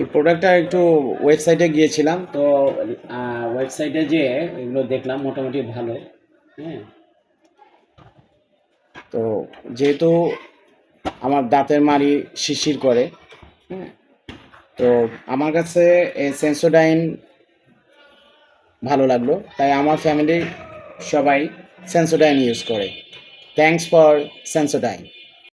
এই প্রোডাক্টটা একটু ওয়েবসাইটে গিয়েছিলাম, তো ওয়েবসাইটে যেয়ে এগুলো দেখলাম মোটামুটি ভালো হ্যাঁ। তো যেহেতু আমার দাঁতের মাড়ি শিরশির করে হ্যাঁ তো আমার কাছে সেন্সোডাইন ভালো লাগল, তাই আমার ফ্যামিলির সবাই সেন্সোডাইন ইউজ করে। Thanks for Sensodyne